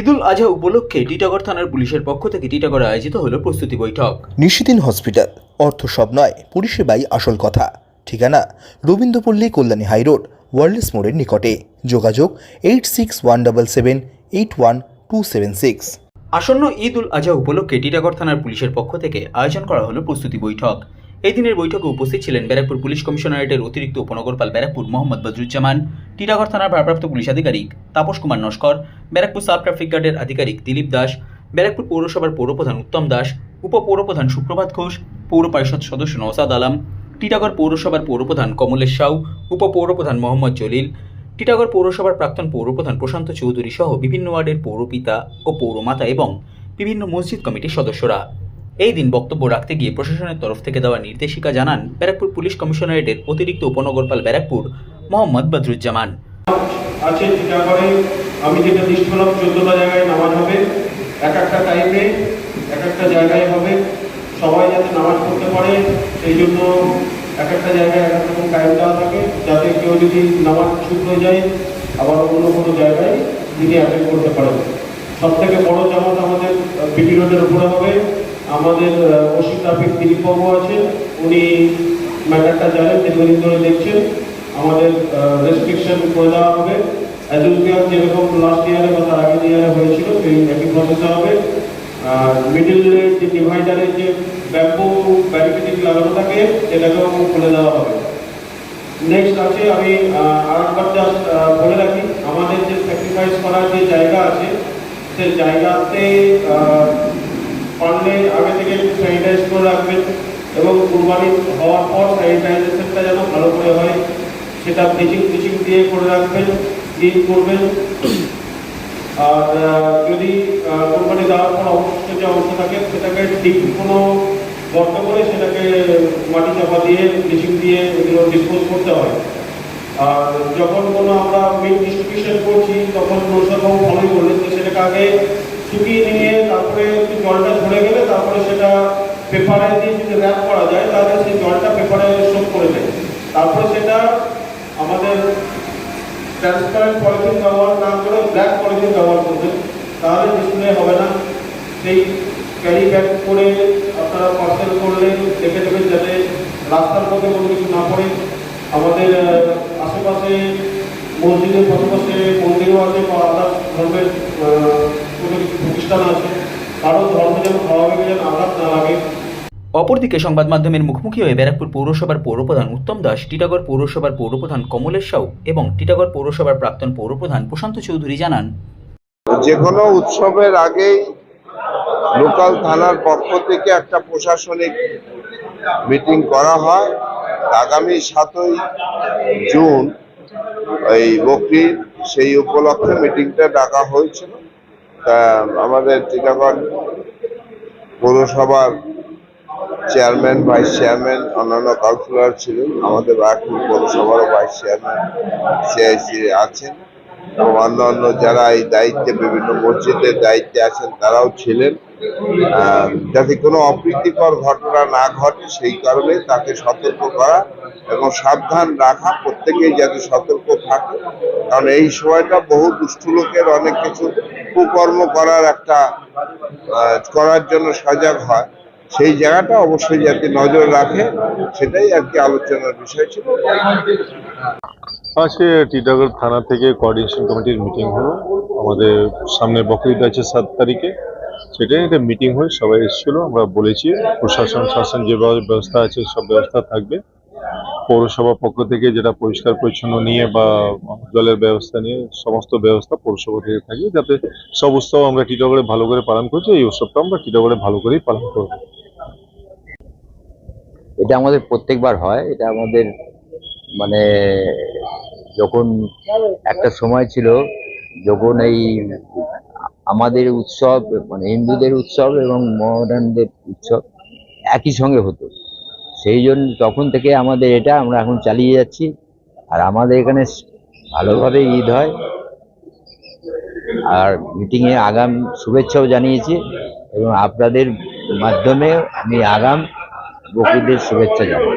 ঈদুল আজহা উপলক্ষে টিটাগড় থানার পুলিশের পক্ষ থেকে টিটাগড়ে আয়োজিত হলো প্রস্তুতি বৈঠক। নিশিদিন হসপিটাল অর্থ সব নয় পরিষেবাই আসল কথা। ঠিকানা রবীন্দ্রপল্লী কল্যাণী হাইরোড ওয়ার্ল্ডস মোড়ের নিকটে। যোগাযোগ eight six one double seven eight one two seven six. আসন্ন ঈদ উল আজহা উপলক্ষে টিটাগড় থানার পুলিশের পক্ষ থেকে আয়োজন করা হলো প্রস্তুতি বৈঠক। এই দিনের বৈঠকে উপস্থিত ছিলেন ব্যারাকপুর পুলিশ কমিশনারেটের অতিরিক্ত উপনগরপাল ব্যারাকপুর মোহাম্মদ বদরুজ্জামান টিটাগড় থানার ভারপ্রাপ্ত পুলিশ আধিকারিক তাপস কুমার নস্কর, ব্যারাকপুর সাব ট্রাফিক গার্ডের আধিকারিক দিলীপ দাস, ব্যারাকপুর পৌরসভার পৌরপ্রধান উত্তম দাস, উপপৌরপ্রধান সুপ্রভাত ঘোষ, পৌর পরিষদ সদস্য নওসাদ আলম, টিটাগড় পৌরসভার পৌরপ্রধান কমলেশ সাউ, উপপৌরপ্রধান মোহাম্মদ জলিল, টিটাগড় পৌরসভার প্রাক্তন পৌরপ্রধান প্রশান্ত চৌধুরী সহ বিভিন্ন ওয়ার্ডের পৌরপিতা ও পৌরমাতা এবং বিভিন্ন মসজিদ কমিটির সদস্যরা। এই দিন বক্তব্য রাখতে গিয়ে প্রশাসনের তরফ থেকে দেওয়া নির্দেশিকা জানান ব্যারাকপুর পুলিশ কমিশনারেটের অতিরিক্ত উপনগরপাল ব্যারাকপুর, মোহাম্মদ বদরুজ্জামান। আছে টিটাগড়ে আমি যেটা লিস্ট করলাম চোদ্দটা জায়গায় নামাজ হবে। এক একটা টাইমে এক একটা জায়গায় হবে। সবাই যাতে নামাজ পড়তে পারে, সেই জন্য এক একটা জায়গায় এক রকম টাইম দেওয়া থাকে। যাতে কেউ যদি নামাজ ছুট হয়ে যায়, আবার অন্য কোনো জায়গায় তিনি অ্যাটেন্ড করতে পারেন। সব থেকে বড় জামাত আমাদের বিডি রোডের উপরে হবে। আমাদের ওসি ট্রাফিক দিলীপ বাবু আছেন। উনি ম্যাটারটা জানেন, দীর্ঘদিন ধরে দেখছেন। আমাদের রেস্ট্রিকশন করে দেওয়া হবে। অ্যাজুল ইয়ার যেরকম লাস্ট ইয়ারে বা তার আগের ইয়ারে হয়েছিল, সেই একই প্রসেসে হবে। মিডিলের যে ডিভাইডারের যে ব্যাম্বু ব্যারিকেডিং লাগানো থাকে, সেটাকেও খুলে দেওয়া হবে। নেক্সট আছে, আমি আর একবার জাস্ট বলে রাখি, আমাদের যে স্যাক্রিফাইস করার যে জায়গা আছে, সেই জায়গাতে আহ, পারলে আগে থেকে একটু স্যানিটাইজ করে রাখবেন এবং কুরবানি হওয়ার পর স্যানিটাইজেশনটা যেন ভালো করে হয়, সেটা ব্লিচিং ব্লিচিং দিয়ে করে রাখবেন ক্লিন করবেন। আর যদি কোম্পানি দেওয়ার পর অবশিষ্ট যে অংশ থাকে, সেটাকে ঠিক কোনো গর্ত করে সেটাকে মাটি চাপা দিয়ে ব্লিচিং দিয়ে এগুলো ডিসপোজ করতে হয়। আর যখন কোনো আমরা মিট ডিস্ট্রিবিউশন করছি, তখন নৌসাবাবু ভালোই বললেন যে সেটাকে আগে শুকিয়ে নিয়ে তারপরে জলটা ঝরে গেলে তারপরে সেটা পেপারে দিয়ে যদি র্যাপ করা যায়, তাহলে সেই জলটা পেপারে শোক করে দেয়। তারপরে সেটা আমাদের ট্রান্সপারেন্ট পলিথিন ব্যবহার না করে ব্ল্যাক পলিথিন ব্যবহার করবেন। তাহলে ডিসপ্লে হবে না। সেই ক্যারি ব্যাগ করে আপনারা পার্সেল করলে, দেখে দেবেন যাতে রাস্তার মধ্যে কোনো কিছু না পড়ে। আমাদের আশেপাশে মসজিদের পাশাপাশি মন্দিরও আছে বা আদার্স ধর্মের কোনো কিছু প্রতিষ্ঠান আছে। কারও ধর্ম যেন স্বাভাবিক যেন আঘাত না লাগে। অপরদিকে সংবাদ মাধ্যমের মুখোমুখি হয়ে ব্যারাকপুর পৌরসভার পৌরপ্রধান উত্তম দাস টিটাগড় পৌরসভার পৌরপ্রধান কমলেশ সাউ এবং টিটাগড় পৌরসভার প্রাক্তন পৌরপ্রধান প্রশান্ত চৌধুরী জানান যে কোনো উৎসবের আগেই লোকাল থানার পক্ষ থেকে একটা প্রশাসনিক মিটিং করা হয়। আগামী সাতই জুন এই বকরির সেই উপলক্ষে মিটিংটা ডাকা হয়েছিল। তা আমাদের টিটাগড় পৌরসভার চেয়ারম্যান, ভাইস চেয়ারম্যান, অন্যান্য কাউন্সিলর ছিলেন। আমাদের ব্যারাকপুর পৌরসভারও ভাইস চেয়ারম্যান সিআইসি আছেন। এবং অন্যান্য যারা এই দায়িত্বে বিভিন্ন মসজিদের দায়িত্বে আছেন, তারাও ছিলেন। যাতে কোনো অপ্রীতিকর ঘটনা না ঘটে সেই কারণে তাকে সতর্ক করা এবং সাবধান রাখা, প্রত্যেকেই যাতে সতর্ক থাকে। কারণ এই সময়টা বহু দুষ্ট লোকের অনেক কিছু কুকর্ম করার একটা করার জন্য সজাগ হয়। সেই জায়গাটা অবশ্যই যাতে নজর রাখে, সেটাই আর কি আলোচনার বিষয় ছিল। আজকে টিটাগড় থানা থেকে কোঅর্ডিনেশন কমিটির মিটিং হলো। আমাদের সামনে বকরিদ আছে সাত তারিখে। সেটাই একটা মিটিং হয়ে, সবাই এসেছিল, আমরা বলেছি, প্রশাসন, শাসন যেভাবে ব্যবস্থা আছে, সব ব্যবস্থা থাকবে। পৌরসভা পক্ষ থেকে যেটা পরিষ্কার পরিচ্ছন্ন নিয়ে বা জলের ব্যবস্থা নিয়ে সমস্ত ব্যবস্থা পৌরসভা থেকে থাকবে, যাতে সব উৎসব আমরা টিটাগড়ে ভালো করে পালন করছি, এই উৎসবটা আমরা টিটাগড়ে ভালো করেই পালন করব। এটা আমাদের প্রত্যেকবার হয়, এটা আমাদের মানে যখন একটা সময় ছিল, যখন এই আমাদের উৎসব মানে হিন্দুদের উৎসব এবং মহামেডানদের উৎসব একই সঙ্গে হতো। সেই জন্য তখন থেকে আমাদের এটা আমরা এখন চালিয়ে যাচ্ছি। আর আমাদের এখানে ভালোভাবে ঈদ হয়। আর মিটিংয়ে আগাম শুভেচ্ছাও জানিয়েছি এবং আপনাদের মাধ্যমে আমি আগাম বকুদের শুভেচ্ছা জানাই।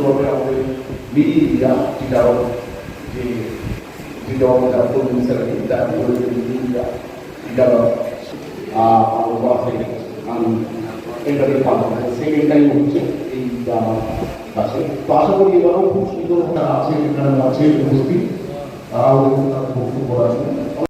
সুন্দরভাবে আমাদের দিয়া টিকাও যে টিকাও জাতীয় মিনিস্টারকে জাতীয় মিডিয়া টিকা আমরা আমি এটাকে পাবো সেকেন্ড টাইম হচ্ছে এই আমার কাছে তো আশা করি এবারও খুব সুন্দর আছে, এখানে আছে উপস্থিত। তারাও বক্তব্য রাখবেন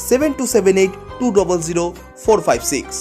seven two seven eight two double zero four five six